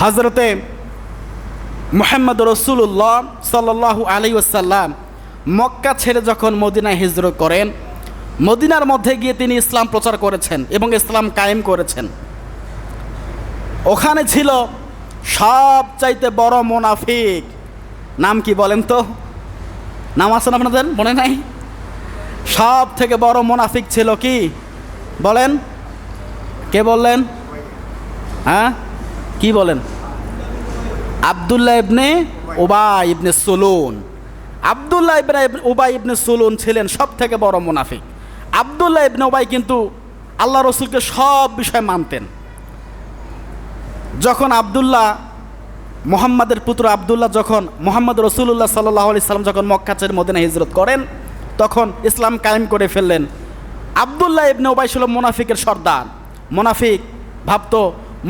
হজরতে মোহাম্মদ রসুল্লাহ সাল্লাহ আলী ওসাল্লাম মক্কা ছেড়ে যখন মদিনায় হিজরত করেন, মদিনার মধ্যে গিয়ে তিনি ইসলাম প্রচার করেছেন এবং ইসলাম কায়েম করেছেন। ওখানে ছিল সব চাইতে বড় মোনাফিক। নাম কি বলেন তো? নাম আছেন আপনাদের? মনে নাই? সব থেকে বড় মোনাফিক ছিল কি? বলেন। কে বললেন? হ্যাঁ? কি বলেন? আবদুল্লাহ ইবনে ওবা ইবনে সুলুন। আবদুল্লাহ ইবনে ওবাই ইবনে সুলুন ছিলেন সব থেকে বড় মুনাফিক। আবদুল্লাহ ইবনে ওবাই কিন্তু আল্লাহ রসুলকে সব বিষয় মানতেন। যখন আবদুল্লাহ, মোহাম্মদের পুত্র আবদুল্লাহ যখন মোহাম্মদ রসুল্লাহ সাল্লাহ আলি সাল্লাম যখন মক্কাচের মদিনা হিজরত করেন, তখন ইসলাম কায়েম করে ফেললেন। আবদুল্লাহ ইবনে ওবাই ছিল মোনাফিকের সর্দার। মোনাফিক ভাবতো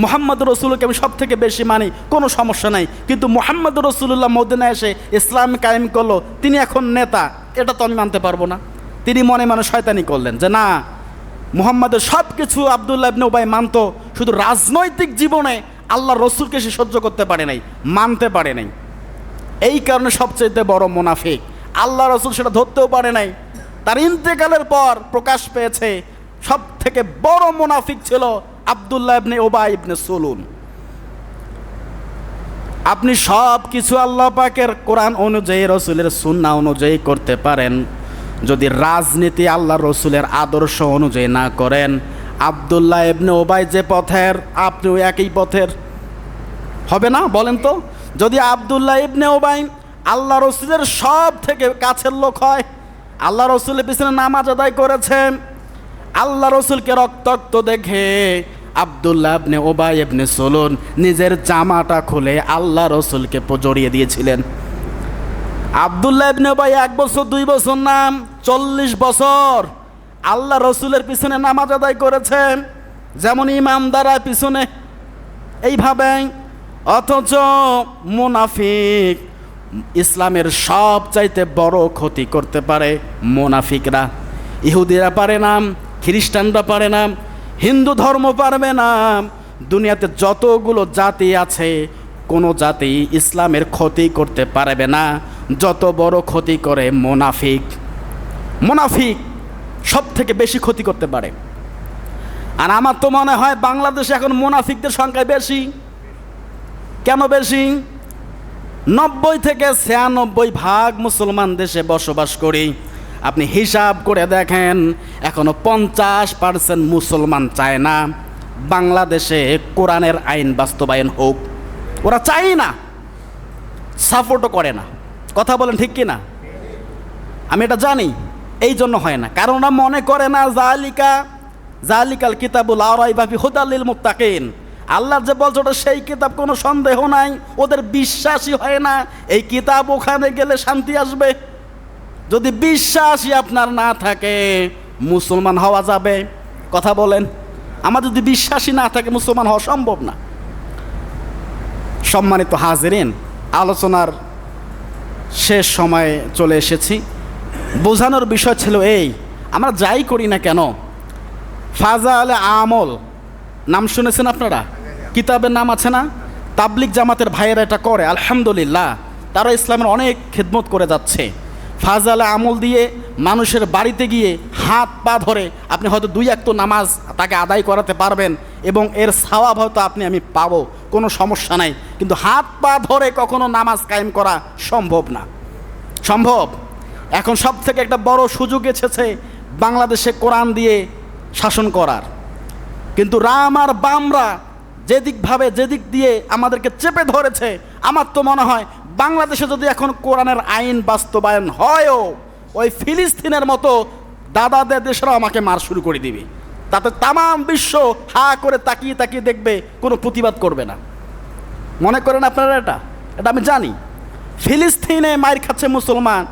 মোহাম্মদ রসুলকে আমি সব থেকে বেশি মানি, কোনো সমস্যা নাই। কিন্তু মোহাম্মদ রসুল্লাহ মদিনা এসে ইসলাম কায়েম করল, তিনি এখন নেতা, এটা তো আমি মানতে পারব না। তিনি মনে মনে শয়তানি করলেন যে, না, মুহাম্মাদের সব কিছু আবদুল্লাহ ইবনে উবাই মানতো, শুধু রাজনৈতিক জীবনে আল্লাহ রসুলকে সে সহ্য করতে পারে নাই, মানতে পারে নাই। এই কারণে সবচেয়ে বড় মোনাফিক। আল্লাহ রসুল সেটা ধরতেও পারে নাই। তার ইন্তেকালের পর প্রকাশ পেয়েছে সব থেকে বড় মোনাফিক ছিল আবদুল্লাহ ইবনে ওবা ইবনে সুলুন। আপনি সব কিছু আল্লাহ পাকের কোরআন অনুযায়ী, রসুলের সুন্না অনুযায়ী করতে পারেন। যদি রাজনীতি আল্লাহ রসুলের আদর্শ অনুযায়ী না করেন, আবদুল্লাহ ইবনে ওবাই যে পথের, আপনিও একই পথের। হবে না? বলেন তো। যদি আবদুল্লাহ ইবনে ওবাই আল্লাহ রসুলের সব থেকে কাছের লোক হয়, আল্লাহ রসুলের পিছনে নামাজ আদায় করেছেন, আল্লাহ রসুলকে রক্তাক্ত দেখে Abdullah ibn Ubay ibn Solon নিজের জামাটা খুলে আল্লাহ রসুলকে জড়িয়ে দিয়েছিলেন। আবদুল্লাহ ইবনে ওবাই এক বছর, দুই বছর নাম, চল্লিশ বছর আল্লাহ রসুলের পিছনে নামাজ আদায় করেছেন। যেমন ইমাম দ্বারা পিছনে এইভাবে, অথচ মুনাফিক ইসলামের সব চাইতে বড় ক্ষতি করতে পারে মোনাফিকরা। ইহুদিরা পারে না, খ্রিস্টানরা পারে না হিন্দু ধর্ম পারবে না। দুনিয়াতে যতগুলো জাতি আছে, কোনো জাতি ইসলামের ক্ষতি করতে পারবে না। যত বড় ক্ষতি করে মোনাফিক। মোনাফিক সব থেকে বেশি ক্ষতি করতে পারে। আর আমার তো মনে হয় বাংলাদেশে এখন মোনাফিকদের সংখ্যা বেশি। কেন বেশি? নব্বই থেকে ছিয়ানব্বই ভাগ মুসলমান দেশে বসবাস করি। আপনি হিসাব করে দেখেন, এখনও পঞ্চাশ পার্সেন্ট মুসলমান চায় না। বাংলাদেশে কোরআনের আইন বাস্তবায়ন হোক। ওরা চাই না সাপোর্টও করে না। কথা বলেন ঠিক কি না আমি এটা জানি, এই জন্য হয় না। কারণ ওরা মনে করে না, জালিকা, জালিকাল কিতাবুল আরাই বাপি হুদাল্লিল মুত্তাকিন। আল্লাহ যে বলছে ওটা সেই কিতাব, কোনো সন্দেহ নাই। ওদের বিশ্বাসই হয় না, এই কিতাব ওখানে গেলে শান্তি আসবে। যদি বিশ্বাসই আপনার না থাকে, মুসলমান হওয়া যাবে। কথা বলেন। আমার যদি বিশ্বাসই না থাকে, মুসলমান হওয়া সম্ভব না। সম্মানিত হাজিরিন, আলোচনার শেষ সময়ে চলে এসেছি। বোঝানোর বিষয় ছিল এই, আমরা যাই করি না কেন? ফাজা আলে আমল, নাম শুনেছেন আপনারা? কিতাবের নাম আছে না? তাবলিক জামাতের ভাইয়েরা এটা করে, আলহামদুলিল্লাহ। তারা ইসলামের অনেক খেদমত করে যাচ্ছে। ফাজালে আমল দিয়ে মানুষের বাড়িতে গিয়ে হাত পা ধরে আপনি হয়তো দুই এক তো নামাজ তাকে আদায় করাতে পারবেন এবং এর সাওয়াব হয়তো আপনি আমি পাবো, কোনো সমস্যা নাই। কিন্তু হাত পা ধরে কখনো নামাজ কায়েম করা সম্ভব না। সম্ভব? এখন সব থেকে একটা বড় সুযোগ এসেছে বাংলাদেশে কোরআন দিয়ে শাসন করার। কিন্তু রাম আর বামরা যেদিকভাবে যেদিক দিয়ে আমাদেরকে চেপে ধরেছে, আমার তো মনে হয় বাংলাদেশে যদি এখন কোরআনের আইন বাস্তবায়ন হয়ও, ওই ফিলিস্তিনের মতো দাদাদের দেশরা আমাকে মার শুরু করে দিবে। তাতে তামাম বিশ্ব হা করে তাকিয়ে তাকিয়ে দেখবে, কোনো প্রতিবাদ করবে না। মনে করেন আপনারা এটা? এটা আমি জানি। ফিলিস্তিনে মায়ের খাচ্ছে মুসলমান,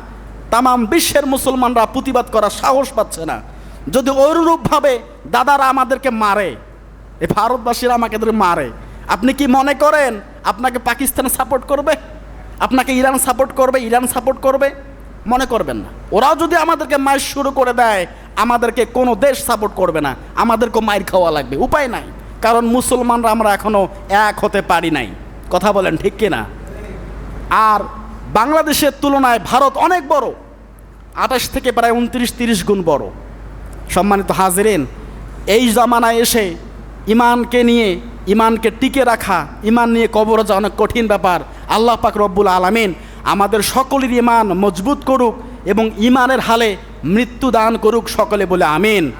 তামাম বিশ্বের মুসলমানরা প্রতিবাদ করার সাহস পাচ্ছে না। যদি অনুরূপভাবে দাদারা আমাদেরকে মারে, এই ভারতবাসীরা আমাকে মারে, আপনি কি মনে করেন আপনাকে পাকিস্তান সাপোর্ট করবে? আপনাকে ইরান সাপোর্ট করবে, ইরান সাপোর্ট করবে, মনে করবেন না। ওরাও যদি আমাদেরকে মায়ের শুরু করে দেয়, আমাদেরকে কোনো দেশ সাপোর্ট করবে না। আমাদেরকেও মায়ের খাওয়া লাগবে, উপায় নাই। কারণ মুসলমানরা আমরা এখনও এক হতে পারি নাই। কথা বলেন ঠিক কিনা? আর বাংলাদেশের তুলনায় ভারত অনেক বড়। আঠাশ থেকে প্রায় উনত্রিশ, তিরিশ গুণ বড়। সম্মানিত হাজিরেন, এই জামানায় এসে ইমানকে নিয়ে, ইমানকে টিকে রাখা, ইমান নিয়ে কবর যা অনেক কঠিন ব্যাপার। আল্লাহ পাক রব্বুল আলমিন আমাদের সকলের ইমান মজবুত করুক এবং ইমানের হালে মৃত্যু দান করুক সকলে বলে আমিন।